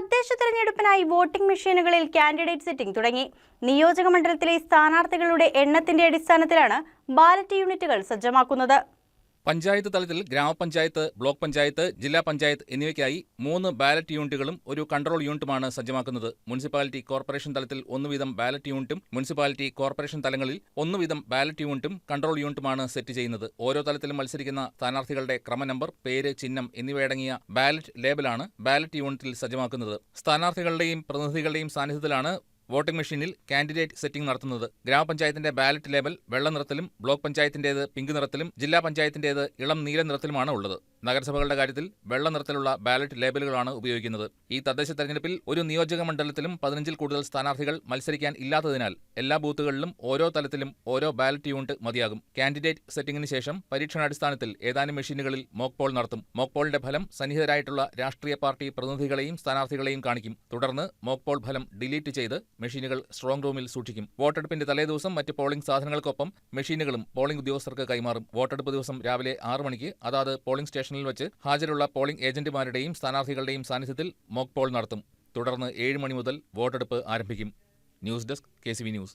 തദ്ദേശ തെരഞ്ഞെടുപ്പിനായി വോട്ടിംഗ് മെഷീനുകളിൽ കാൻഡിഡേറ്റ് സെറ്റിംഗ് തുടങ്ങി. നിയോജക മണ്ഡലത്തിലെ സ്ഥാനാർത്ഥികളുടെ എണ്ണത്തിന്റെ അടിസ്ഥാനത്തിലാണ് ബാലറ്റ് യൂണിറ്റുകൾ സജ്ജമാക്കുന്നത്. പഞ്ചായത്ത് തലത്തിൽ ഗ്രാമപഞ്ചായത്ത് ബ്ലോക്ക് പഞ്ചായത്ത് ജില്ലാ പഞ്ചായത്ത് എന്നിവയ്ക്കായി മൂന്ന് ബാലറ്റ് യൂണിറ്റുകളും ഒരു കൺട്രോൾ യൂണിറ്റുമാണ് സജ്ജമാക്കുന്നത്. മുനിസിപ്പാലിറ്റി കോർപ്പറേഷൻ തലത്തിൽ ഒന്ന് വീതം ബാലറ്റ് യൂണിറ്റും മുനിസിപ്പാലിറ്റി കോർപ്പറേഷൻ തലങ്ങളിൽ ഒന്ന് വീതം ബാലറ്റ് യൂണിറ്റും കൺട്രോൾ യൂണിറ്റുമാണ് സെറ്റ് ചെയ്യുന്നത്. ഓരോ തലത്തിലും മത്സരിക്കുന്ന സ്ഥാനാർത്ഥികളുടെ ക്രമ നമ്പർ പേര് ചിഹ്നം എന്നിവയടങ്ങിയ ബാലറ്റ് ലേബലാണ് ബാലറ്റ് യൂണിറ്റിൽ സജ്ജമാക്കുന്നത്. സ്ഥാനാർത്ഥികളുടെയും പ്രതിനിധികളുടെയും സാന്നിധ്യത്തിലാണ് വോട്ടിംഗ് മെഷീനിൽ കാൻഡിഡേറ്റ് സെറ്റിംഗ് നടത്തുന്നത് ഗ്രാമപഞ്ചായത്തിന്റെ ബാലറ്റ് ലേബൽ വെള്ള നിറത്തിലും ബ്ലോക്ക് പഞ്ചായത്തിന്റേത് പിങ്ക് നിറത്തിലും ജില്ലാ പഞ്ചായത്തിന്റേത് ഇളം നീല നിറത്തിലുമാണ് ഉള്ളത്. നഗരസഭകളുടെ കാര്യത്തിൽ വെള്ള നിറത്തിലുള്ള ബാലറ്റ് ലേബലുകളാണ് ഉപയോഗിക്കുന്നത്. ഈ തദ്ദേശ തെരഞ്ഞെടുപ്പിൽ ഒരു നിയോജക മണ്ഡലത്തിലും പതിനഞ്ചിൽ കൂടുതൽ സ്ഥാനാർത്ഥികൾ മത്സരിക്കാൻ ഇല്ലാത്തതിനാൽ എല്ലാ ബൂത്തുകളിലും ഓരോ തലത്തിലും ഓരോ ബാലറ്റ് യൂണിറ്റ് മതിയാകും. കാൻഡിഡേറ്റ് സെറ്റിംഗിന് ശേഷം പരീക്ഷണാടിസ്ഥാനത്തിൽ ഏതാനും മെഷീനുകളിൽ മോക്ക് പോൾ നടത്തും. മോക്ക് പോളിന്റെ ഫലം സന്നിഹിതരായിട്ടുള്ള രാഷ്ട്രീയ പാർട്ടി പ്രതിനിധികളെയും സ്ഥാനാർത്ഥികളെയും കാണിക്കും. തുടർന്ന് മോക്ക് പോൾ ഫലം ഡിലീറ്റ് ചെയ്ത് മെഷീനുകൾ സ്ട്രോങ് റൂമിൽ സൂക്ഷിക്കും. വോട്ടെടുപ്പിന്റെ തലേദിവസം മറ്റ് പോളിംഗ് സാധനങ്ങൾക്കൊപ്പം മെഷീനുകളും പോളിംഗ് ഉദ്യോഗസ്ഥർക്ക് കൈമാറും. വോട്ടെടുപ്പ് ദിവസം രാവിലെ ആറ് മണിക്ക് അതാത് പോളിംഗ് സ്റ്റേഷനിൽ വെച്ച് ഹാജരുള്ള പോളിംഗ് ഏജന്റുമാരുടെയും സ്ഥാനാർത്ഥികളുടെയും സാന്നിധ്യത്തിൽ മോക്ക് പോൾ നടത്തും. തുടർന്ന് ഏഴ് മണി മുതൽ വോട്ടെടുപ്പ് ആരംഭിക്കും. News desk K news.